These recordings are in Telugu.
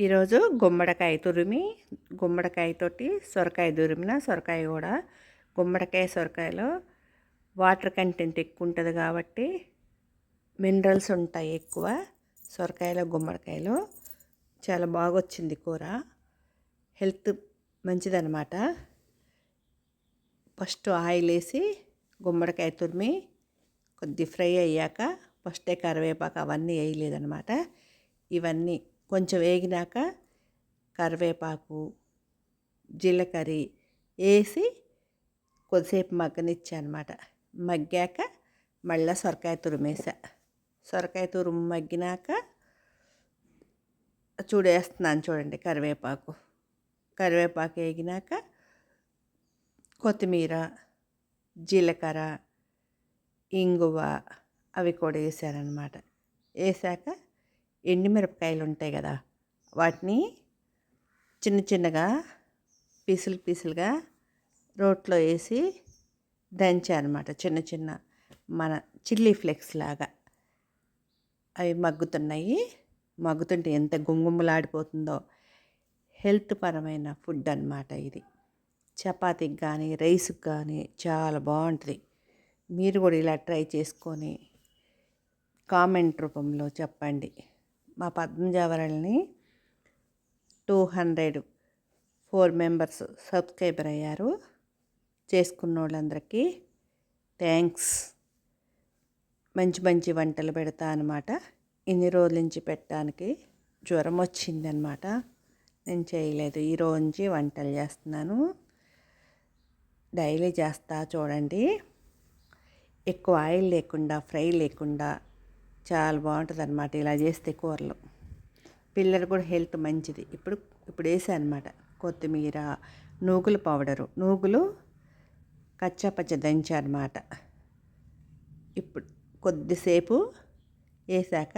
ఈరోజు గుమ్మడికాయ తురిమి గుమ్మడికాయతోటి సొరకాయ తురిమిన సొరకాయ కూడా. గుమ్మడికాయ సొరకాయలో వాటర్ కంటెంట్ ఎక్కువ ఉంటుంది కాబట్టి మినరల్స్ ఉంటాయి ఎక్కువ. సొరకాయలో గుమ్మడికాయలో చాలా బాగా వచ్చింది కూర. హెల్త్ మంచిదన్నమాట. ఫస్ట్ ఆయిల్ వేసి గుమ్మడికాయ తురిమి కొద్ది ఫ్రై అయ్యాక ఫస్టే కరివేపాకు అవన్నీ వేయలేదన్నమాట. ఇవన్నీ కొంచెం వేగినాక కరివేపాకు జీలకర్ర వేసి కొద్దిసేపు మగ్గనిచ్చా అనమాట మగ్గాక మళ్ళీ సొరకాయ తురిమేసా సొరకాయ తురుము మగ్గినాక చూడేస్తున్నాను చూడండి కరివేపాకు. కరివేపాకు వేగినాక కొత్తిమీర జీలకర్ర ఇంగువ అవి కూడా వేసారనమాట వేసాక ఎండుమిరపకాయలు ఉంటాయి కదా వాటిని చిన్న చిన్నగా పీసులు పీసులుగా రోట్లో వేసి దంచానమాట చిన్న చిన్న మన చిల్లీ ఫ్లేక్స్ లాగా. అవి మగ్గుతున్నాయి. మగ్గుతుంటే ఎంత గుమ్గుమ్మలాడిపోతుందో హెల్త్ పరమైన ఫుడ్ అనమాట ఇది. చపాతీకి కానీ రైస్కి కానీ చాలా బాగుంటుంది. మీరు కూడా ఇలా ట్రై చేసుకొని కామెంట్ రూపంలో చెప్పండి. మా పద్మజావరల్ని two hundred four members subscriber అయ్యారు. చేసుకున్న వాళ్ళందరికీ థ్యాంక్స్. మంచి మంచి వంటలు పెడతా అనమాట ఇన్ని రోజుల నుంచి పెట్టడానికి జ్వరం వచ్చిందనమాట నేను చేయలేదు. ఈ రోజు నుంచి వంటలు చేస్తున్నాను. డైలీ చేస్తా చూడండి. ఎక్కువ ఆయిల్ లేకుండా ఫ్రై లేకుండా చాలా బాగుంటుంది అనమాట ఇలా చేస్తే కూరలు. పిల్లలు కూడా హెల్త్ మంచిది. ఇప్పుడు ఇప్పుడు వేసా అనమాట కొత్తిమీర నూగుల పౌడరు. నూగులు కచ్చాపచ్చ దంచా అనమాట ఇప్పుడు కొద్దిసేపు వేసాక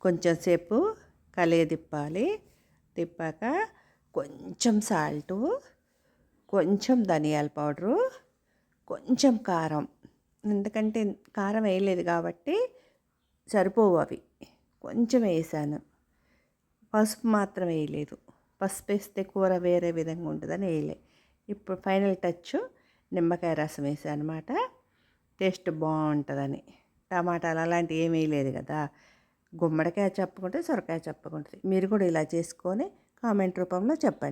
కొంచెం సేపు కలియ తిప్పాలి. తిప్పాక కొంచెం సాల్టు కొంచెం ధనియాల పౌడరు కొంచెం కారం. ఎందుకంటే కారం వేయలేదు కాబట్టి సరిపోవు అవి. కొంచెం వేసాను. పసుపు మాత్రం వేయలేదు. పసుపు వేస్తే కూర వేరే విధంగా ఉంటుందని వేయలే. ఇప్పుడు ఫైనల్ టచ్ నిమ్మకాయ రసం వేసాను అనమాట టేస్ట్ బాగుంటుందని. టమాటాలు అలాంటివి ఏమీ వేయలేదు కదా. గుమ్మడికాయ చెప్పకుంటే సొరకాయ చెప్పకుంటుంది. మీరు కూడా ఇలా చేసుకొని కామెంట్ రూపంలో చెప్పండి.